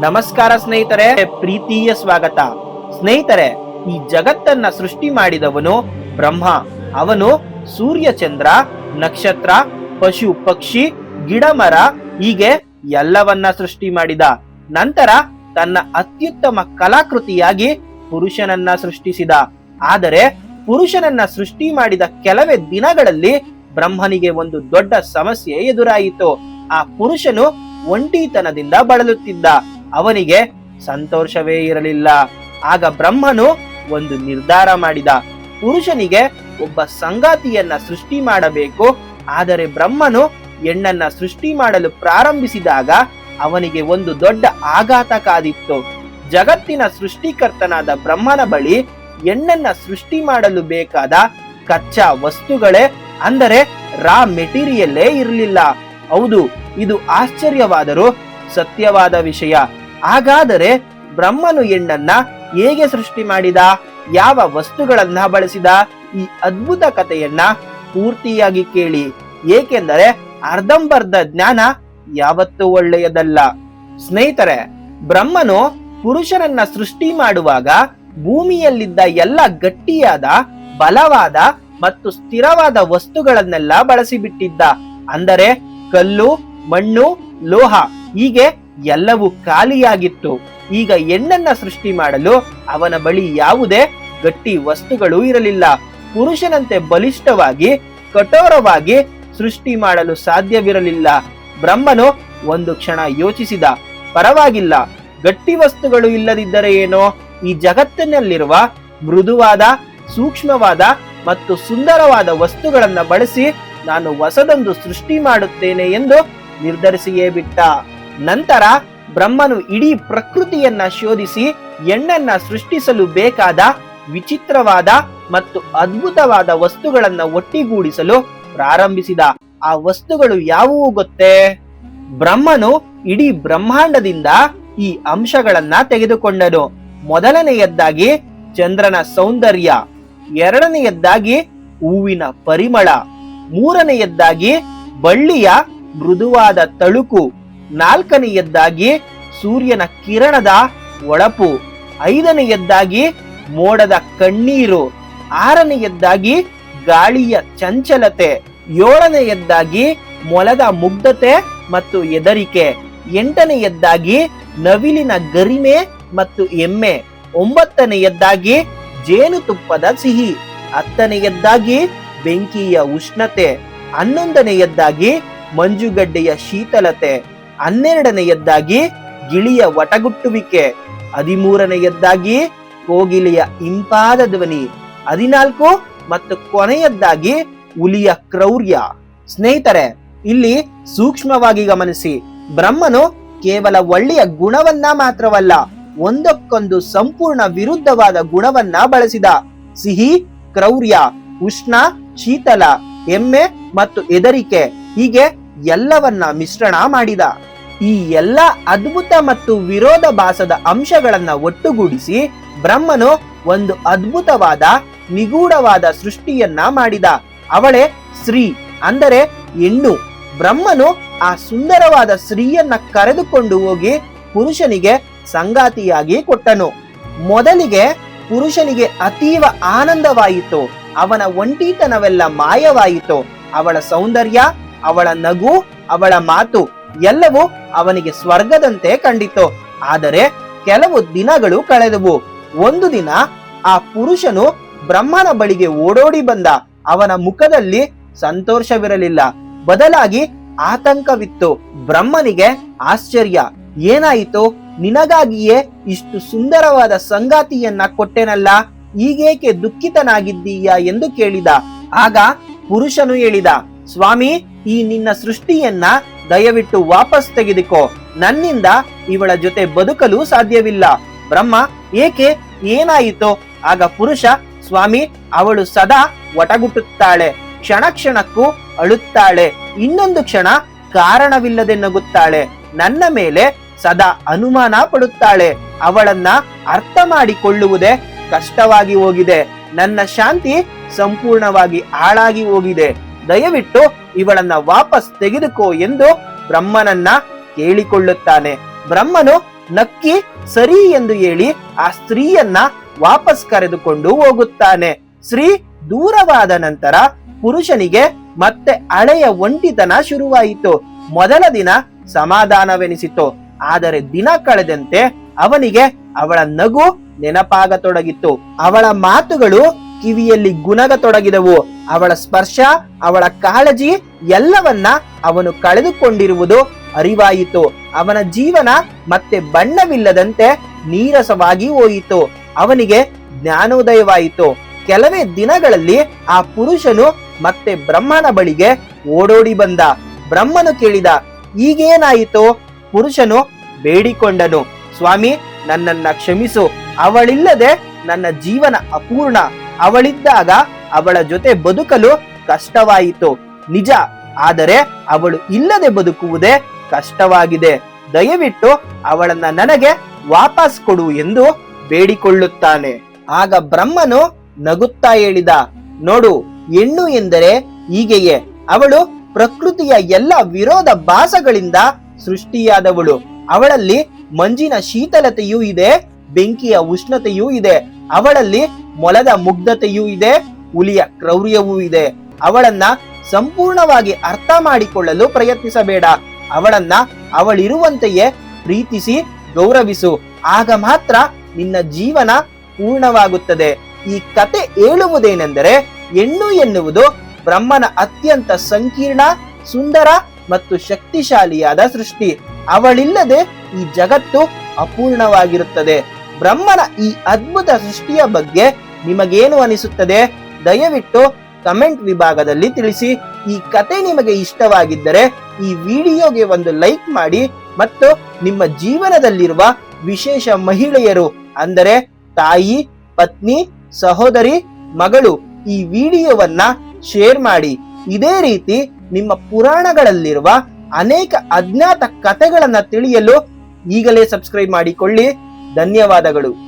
ನಮಸ್ಕಾರ ಸ್ನೇಹಿತರೆ, ಪ್ರೀತಿಯ ಸ್ವಾಗತ. ಸ್ನೇಹಿತರೆ, ಈ ಜಗತ್ತನ್ನ ಸೃಷ್ಟಿ ಮಾಡಿದವನು ಬ್ರಹ್ಮ. ಅವನು ಸೂರ್ಯ ಚಂದ್ರ, ನಕ್ಷತ್ರ, ಪಶು ಪಕ್ಷಿ, ಗಿಡ ಮರ, ಹೀಗೆ ಎಲ್ಲವನ್ನ ಸೃಷ್ಟಿ ಮಾಡಿದ. ನಂತರ ತನ್ನ ಅತ್ಯುತ್ತಮ ಕಲಾಕೃತಿಯಾಗಿ ಪುರುಷನನ್ನ ಸೃಷ್ಟಿಸಿದ. ಆದರೆ ಪುರುಷನನ್ನ ಸೃಷ್ಟಿ ಮಾಡಿದ ಕೆಲವೇ ದಿನಗಳಲ್ಲಿ ಬ್ರಹ್ಮನಿಗೆ ಒಂದು ದೊಡ್ಡ ಸಮಸ್ಯೆ ಎದುರಾಯಿತು. ಆ ಪುರುಷನು ಒಂಟಿತನದಿಂದ ಬಳಲುತ್ತಿದ್ದ. ಅವನಿಗೆ ಸಂತೋಷವೇ ಇರಲಿಲ್ಲ. ಆಗ ಬ್ರಹ್ಮನು ಒಂದು ನಿರ್ಧಾರ ಮಾಡಿದ. ಪುರುಷನಿಗೆ ಒಬ್ಬ ಸಂಗಾತಿಯನ್ನ ಸೃಷ್ಟಿ ಮಾಡಬೇಕು. ಆದರೆ ಬ್ರಹ್ಮನು ಹೆಣ್ಣನ್ನ ಸೃಷ್ಟಿ ಮಾಡಲು ಪ್ರಾರಂಭಿಸಿದಾಗ ಅವನಿಗೆ ಒಂದು ದೊಡ್ಡ ಆಘಾತ ಕಾದಿತ್ತು. ಜಗತ್ತಿನ ಸೃಷ್ಟಿಕರ್ತನಾದ ಬ್ರಹ್ಮನ ಬಳಿ ಹೆಣ್ಣನ್ನ ಸೃಷ್ಟಿ ಮಾಡಲು ಬೇಕಾದ ಕಚ್ಚಾ ವಸ್ತುಗಳೇ, ಅಂದರೆ ರಾ ಮೆಟೀರಿಯಲ್ಲೇ ಇರಲಿಲ್ಲ. ಹೌದು, ಇದು ಆಶ್ಚರ್ಯವಾದರೂ ಸತ್ಯವಾದ ವಿಷಯ. ಹಾಗಾದರೆ ಬ್ರಹ್ಮನು ಹೆಣ್ಣನ್ನ ಹೇಗೆ ಸೃಷ್ಟಿ ಮಾಡಿದ? ಯಾವ ವಸ್ತುಗಳನ್ನ ಬಳಸಿದ? ಈ ಅದ್ಭುತ ಕಥೆಯನ್ನ ಪೂರ್ತಿಯಾಗಿ ಕೇಳಿ. ಏಕೆಂದರೆ ಅರ್ಧಂಬರ್ಧ ಜ್ಞಾನ ಯಾವತ್ತೂ ಒಳ್ಳೆಯದಲ್ಲ. ಸ್ನೇಹಿತರೆ, ಬ್ರಹ್ಮನು ಪುರುಷರನ್ನ ಸೃಷ್ಟಿ ಮಾಡುವಾಗ ಭೂಮಿಯಲ್ಲಿದ್ದ ಎಲ್ಲ ಗಟ್ಟಿಯಾದ, ಬಲವಾದ ಮತ್ತು ಸ್ಥಿರವಾದ ವಸ್ತುಗಳನ್ನೆಲ್ಲ ಬಳಸಿಬಿಟ್ಟಿದ್ದ. ಅಂದರೆ ಕಲ್ಲು, ಮಣ್ಣು, ಲೋಹ. ಹೀಗೆ ಎಲ್ಲವೂ ಖಾಲಿಯಾಗಿತ್ತು. ಈಗ ಹೆಣ್ಣನ್ನ ಸೃಷ್ಟಿ ಮಾಡಲು ಅವನ ಬಳಿ ಯಾವುದೇ ಗಟ್ಟಿ ವಸ್ತುಗಳು ಇರಲಿಲ್ಲ. ಪುರುಷನಂತೆ ಬಲಿಷ್ಠವಾಗಿ, ಕಠೋರವಾಗಿ ಸೃಷ್ಟಿ ಮಾಡಲು ಸಾಧ್ಯವಿರಲಿಲ್ಲ. ಬ್ರಹ್ಮನು ಒಂದು ಕ್ಷಣ ಯೋಚಿಸಿದ, ಪರವಾಗಿಲ್ಲ. ಗಟ್ಟಿ ವಸ್ತುಗಳು ಇಲ್ಲದಿದ್ದರೆ ಏನೋ? ಈ ಜಗತ್ತಿನಲ್ಲಿರುವ ಮೃದುವಾದ, ಸೂಕ್ಷ್ಮವಾದ ಮತ್ತು ಸುಂದರವಾದ ವಸ್ತುಗಳನ್ನು ಬಳಸಿ ನಾನು ಹೊಸದೊಂದು ಸೃಷ್ಟಿ ಮಾಡುತ್ತೇನೆ ಎಂದು ನಿರ್ಧರಿಸಿಯೇ ಬಿಟ್ಟ. ನಂತರ ಬ್ರಹ್ಮನು ಇಡೀ ಪ್ರಕೃತಿಯನ್ನ ಶೋಧಿಸಿ ಹೆಣ್ಣನ್ನ ಸೃಷ್ಟಿಸಲು ಬೇಕಾದ ವಿಚಿತ್ರವಾದ ಮತ್ತು ಅದ್ಭುತವಾದ ವಸ್ತುಗಳನ್ನ ಒಟ್ಟಿಗೂಡಿಸಲು ಪ್ರಾರಂಭಿಸಿದ. ಆ ವಸ್ತುಗಳು ಯಾವುವು ಗೊತ್ತೇ? ಬ್ರಹ್ಮನು ಇಡೀ ಬ್ರಹ್ಮಾಂಡದಿಂದ ಈ ಅಂಶಗಳನ್ನ ತೆಗೆದುಕೊಂಡನು. ಮೊದಲನೆಯದ್ದಾಗಿ ಚಂದ್ರನ ಸೌಂದರ್ಯ. ಎರಡನೆಯದ್ದಾಗಿ ಹೂವಿನ ಪರಿಮಳ. ಮೂರನೆಯದ್ದಾಗಿ ಬಳ್ಳಿಯ ಮೃದುವಾದ ತಳುಕು. ನಾಲ್ಕನೆಯದ್ದಾಗಿ ಸೂರ್ಯನ ಕಿರಣದ ಒಳಪು ಐದನೆಯದ್ದಾಗಿ ಮೋಡದ ಕಣ್ಣೀರು ಆರನೆಯದ್ದಾಗಿ ಗಾಳಿಯ ಚಂಚಲತೆ ಏಳನೆಯದ್ದಾಗಿ ಮೊಲದ ಮುಗ್ಧತೆ ಮತ್ತು ಎದರಿಕೆ ಎಂಟನೆಯದ್ದಾಗಿ ನವಿಲಿನ ಗರಿಮೆ ಮತ್ತು ಎಮ್ಮೆ ಒಂಬತ್ತನೆಯದ್ದಾಗಿ ಜೇನುತುಪ್ಪದ ಸಿಹಿ ಹತ್ತನೆಯದ್ದಾಗಿ ಬೆಂಕಿಯ ಉಷ್ಣತೆ ಹನ್ನೊಂದನೆಯದ್ದಾಗಿ ಮಂಜುಗಡ್ಡೆಯ ಶೀತಲತೆ ಹನ್ನೆರಡನೆಯದ್ದಾಗಿ ಗಿಳಿಯ ವಟಗುಟ್ಟುವಿಕೆ ಹದಿಮೂರನೆಯದ್ದಾಗಿ ಕೋಗಿಲೆಯ ಇಂಪಾದ ಧ್ವನಿ, ಹದಿನಾಲ್ಕು ಮತ್ತು ಕೊನೆಯದ್ದಾಗಿ ಹುಲಿಯ ಕ್ರೌರ್ಯ. ಸ್ನೇಹಿತರೆ, ಇಲ್ಲಿ ಸೂಕ್ಷ್ಮವಾಗಿ ಗಮನಿಸಿ, ಬ್ರಹ್ಮನು ಕೇವಲ ಒಳ್ಳೆಯ ಗುಣವನ್ನ ಮಾತ್ರವಲ್ಲ, ಒಂದಕ್ಕೊಂದು ಸಂಪೂರ್ಣ ವಿರುದ್ಧವಾದ ಗುಣವನ್ನ ಬಳಸಿದ. ಸಿಹಿ, ಕ್ರೌರ್ಯ, ಉಷ್ಣ, ಶೀತಲ, ಎಮ್ಮೆ ಮತ್ತು ಎದರಿಕೆ ಹೀಗೆ ಎಲ್ಲವನ್ನ ಮಿಶ್ರಣ ಮಾಡಿದ. ಈ ಎಲ್ಲ ಅದ್ಭುತ ಮತ್ತು ವಿರೋಧಾಭಾಸದ ಅಂಶಗಳನ್ನ ಒಟ್ಟುಗೂಡಿಸಿ ಬ್ರಹ್ಮನು ಒಂದು ಅದ್ಭುತವಾದ, ನಿಗೂಢವಾದ ಸೃಷ್ಟಿಯನ್ನ ಮಾಡಿದ. ಅವಳೇ ಸ್ತ್ರೀ, ಅಂದರೆ ಹೆಣ್ಣು. ಬ್ರಹ್ಮನು ಆ ಸುಂದರವಾದ ಸ್ತ್ರೀಯನ್ನ ಕರೆದುಕೊಂಡು ಹೋಗಿ ಪುರುಷನಿಗೆ ಸಂಗಾತಿಯಾಗಿ ಕೊಟ್ಟನು. ಮೊದಲಿಗೆ ಪುರುಷನಿಗೆ ಅತೀವ ಆನಂದವಾಯಿತು. ಅವನ ಒಂಟಿತನವೆಲ್ಲ ಮಾಯವಾಯಿತು. ಅವಳ ಸೌಂದರ್ಯ ಅವಳ ನಗು, ಅವಳ ಮಾತು ಎಲ್ಲವೂ ಅವನಿಗೆ ಸ್ವರ್ಗದಂತೆ ಕಂಡಿತು. ಆದರೆ ಕೆಲವು ದಿನಗಳು ಕಳೆದವು. ಒಂದು ದಿನ ಆ ಪುರುಷನು ಬ್ರಹ್ಮನ ಬಳಿಗೆ ಓಡೋಡಿ ಬಂದ. ಅವನ ಮುಖದಲ್ಲಿ ಸಂತೋಷವಿರಲಿಲ್ಲ. ಬದಲಾಗಿ ಆತಂಕವಿತ್ತು. ಬ್ರಹ್ಮನಿಗೆ ಆಶ್ಚರ್ಯ. ಏನಾಯಿತು? ನಿನಗಾಗಿಯೇ ಇಷ್ಟು ಸುಂದರವಾದ ಸಂಗಾತಿಯನ್ನ ಕೊಟ್ಟೆನಲ್ಲ? ಈಗೇಕೆ ದುಃಖಿತನಾಗಿದ್ದೀಯಾ ಎಂದು ಕೇಳಿದ. ಆಗ ಪುರುಷನು ಹೇಳಿದ ಸ್ವಾಮಿ, ಈ ನಿನ್ನ ಸೃಷ್ಟಿಯನ್ನ ದಯವಿಟ್ಟು ವಾಪಸ್ ತೆಗೆದುಕೋ. ನನ್ನಿಂದ ಇವಳ ಜೊತೆ ಬದುಕಲು ಸಾಧ್ಯವಿಲ್ಲ. ಬ್ರಹ್ಮ, ಏಕೆ? ಏನಾಯಿತೋ? ಆಗ ಪುರುಷ, ಸ್ವಾಮಿ, ಅವಳು ಸದಾ ಒಟಗುಟ್ಟುತ್ತಾಳೆ. ಕ್ಷಣ ಕ್ಷಣಕ್ಕೂ ಅಳುತ್ತಾಳೆ. ಇನ್ನೊಂದು ಕ್ಷಣ ಕಾರಣವಿಲ್ಲದೆ ನಗುತ್ತಾಳೆ. ನನ್ನ ಮೇಲೆ ಸದಾ ಅನುಮಾನ ಪಡುತ್ತಾಳೆ. ಅವಳನ್ನ ಅರ್ಥ ಮಾಡಿಕೊಳ್ಳುವುದೇ ಕಷ್ಟವಾಗಿ ಹೋಗಿದೆ. ನನ್ನ ಶಾಂತಿ ಸಂಪೂರ್ಣವಾಗಿ ಹಾಳಾಗಿ ಹೋಗಿದೆ. ದಯವಿಟ್ಟು ಇವಳನ್ನ ವಾಪಸ್ ತೆಗೆದುಕೋ ಎಂದು ಬ್ರಹ್ಮನನ್ನ ಕೇಳಿಕೊಳ್ಳುತ್ತಾನೆ. ಬ್ರಹ್ಮನು ನಕ್ಕಿ, ಸರಿ ಎಂದು ಹೇಳಿ ಆ ಸ್ತ್ರೀಯನ್ನ ವಾಪಸ್ ಕರೆದುಕೊಂಡು ಹೋಗುತ್ತಾನೆ. ಸ್ತ್ರೀ ದೂರವಾದ ನಂತರ ಪುರುಷನಿಗೆ ಮತ್ತೆ ಹಳೆಯ ಒಂಟಿತನ ಶುರುವಾಯಿತು. ಮೊದಲ ದಿನ ಸಮಾಧಾನವೆನಿಸಿತು. ಆದರೆ ದಿನ ಕಳೆದಂತೆ ಅವನಿಗೆ ಅವಳ ನಗು ನೆನಪಾಗತೊಡಗಿತ್ತು. ಅವಳ ಮಾತುಗಳು ಕಿವಿಯಲ್ಲಿ ಗುಣಗತೊಡಗಿದವು ಅವಳ ಸ್ಪರ್ಶ, ಅವಳ ಕಾಳಜಿ ಎಲ್ಲವನ್ನ ಅವನು ಕಳೆದುಕೊಂಡಿರುವುದು ಅರಿವಾಯಿತು. ಅವನ ಜೀವನ ಮತ್ತೆ ಬಣ್ಣವಿಲ್ಲದಂತೆ ನೀರಸವಾಗಿ ಹೋಯಿತು. ಅವನಿಗೆ ಜ್ಞಾನೋದಯವಾಯಿತು. ಕೆಲವೇ ದಿನಗಳಲ್ಲಿ ಆ ಪುರುಷನು ಮತ್ತೆ ಬ್ರಹ್ಮನ ಬಳಿಗೆ ಓಡೋಡಿ ಬಂದ. ಬ್ರಹ್ಮನು ಕೇಳಿದ, ಈಗೇನಾಯಿತು? ಪುರುಷನು ಬೇಡಿಕೊಂಡನು, ಸ್ವಾಮಿ, ನನ್ನನ್ನ ಕ್ಷಮಿಸು. ಅವಳಿಲ್ಲದೆ ನನ್ನ ಜೀವನ ಅಪೂರ್ಣ. ಅವಳಿದ್ದಾಗ ಅವಳ ಜೊತೆ ಬದುಕಲು ಕಷ್ಟವಾಯಿತು. ನಿಜ, ಆದರೆ ಅವಳು ಇಲ್ಲದೆ ಬದುಕುವುದೇ ಕಷ್ಟವಾಗಿದೆ. ದಯವಿಟ್ಟು ಅವಳನ್ನ ನನಗೆ ವಾಪಸ್ ಕೊಡು ಎಂದು ಬೇಡಿಕೊಳ್ಳುತ್ತಾನೆ. ಆಗ ಬ್ರಹ್ಮನು ನಗುತ್ತಾ ಹೇಳಿದ, ನೋಡು, ಹೆಣ್ಣು ಎಂದರೆ ಹೀಗೆಯೇ. ಅವಳು ಪ್ರಕೃತಿಯ ಎಲ್ಲ ವಿರೋಧ ಭಾಸಗಳಿಂದ ಸೃಷ್ಟಿಯಾದವಳು. ಅವಳಲ್ಲಿ ಮಂಜಿನ ಶೀತಲತೆಯೂ ಇದೆ, ಬೆಂಕಿಯ ಉಷ್ಣತೆಯೂ ಇದೆ. ಅವಳಲ್ಲಿ ಮೊಲದ ಮುಗ್ಧತೆಯೂ ಇದೆ, ಹುಲಿಯ ಕ್ರೌರ್ಯವೂ ಇದೆ. ಅವಳನ್ನ ಸಂಪೂರ್ಣವಾಗಿ ಅರ್ಥ ಮಾಡಿಕೊಳ್ಳಲು ಪ್ರಯತ್ನಿಸಬೇಡ. ಅವಳನ್ನ ಅವಳಿರುವಂತೆಯೇ ಪ್ರೀತಿಸಿ ಗೌರವಿಸು. ಆಗ ಮಾತ್ರ ನಿನ್ನ ಜೀವನ ಪೂರ್ಣವಾಗುತ್ತದೆ. ಈ ಕತೆ ಹೇಳುವುದೇನೆಂದರೆ ಹೆಣ್ಣು ಎನ್ನುವುದು ಬ್ರಹ್ಮನ ಅತ್ಯಂತ ಸಂಕೀರ್ಣ, ಸುಂದರ ಮತ್ತು ಶಕ್ತಿಶಾಲಿಯಾದ ಸೃಷ್ಟಿ. ಅವಳಿಲ್ಲದೆ ಈ ಜಗತ್ತು ಅಪೂರ್ಣವಾಗಿರುತ್ತದೆ. ಬ್ರಹ್ಮನ ಈ ಅದ್ಭುತ ಸೃಷ್ಟಿಯ ಬಗ್ಗೆ ನಿಮಗೇನು ಅನಿಸುತ್ತದೆ? ದಯವಿಟ್ಟು ಕಮೆಂಟ್ ವಿಭಾಗದಲ್ಲಿ ತಿಳಿಸಿ. ಈ ಕತೆ ನಿಮಗೆ ಇಷ್ಟವಾಗಿದ್ದರೆ ಈ ವಿಡಿಯೋಗೆ ಒಂದು ಲೈಕ್ ಮಾಡಿ ಮತ್ತು ನಿಮ್ಮ ಜೀವನದಲ್ಲಿರುವ ವಿಶೇಷ ಮಹಿಳೆಯರು, ಅಂದರೆ ತಾಯಿ, ಪತ್ನಿ, ಸಹೋದರಿ, ಮಗಳು, ಈ ವಿಡಿಯೋವನ್ನ ಶೇರ್ ಮಾಡಿ. ಇದೇ ರೀತಿ ನಿಮ್ಮ ಪುರಾಣಗಳಲ್ಲಿರುವ ಅನೇಕ ಅಜ್ಞಾತ ಕಥೆಗಳನ್ನ ತಿಳಿಯಲು ಈಗಲೇ ಸಬ್ಸ್ಕ್ರೈಬ್ ಮಾಡಿಕೊಳ್ಳಿ. ಧನ್ಯವಾದಗಳು.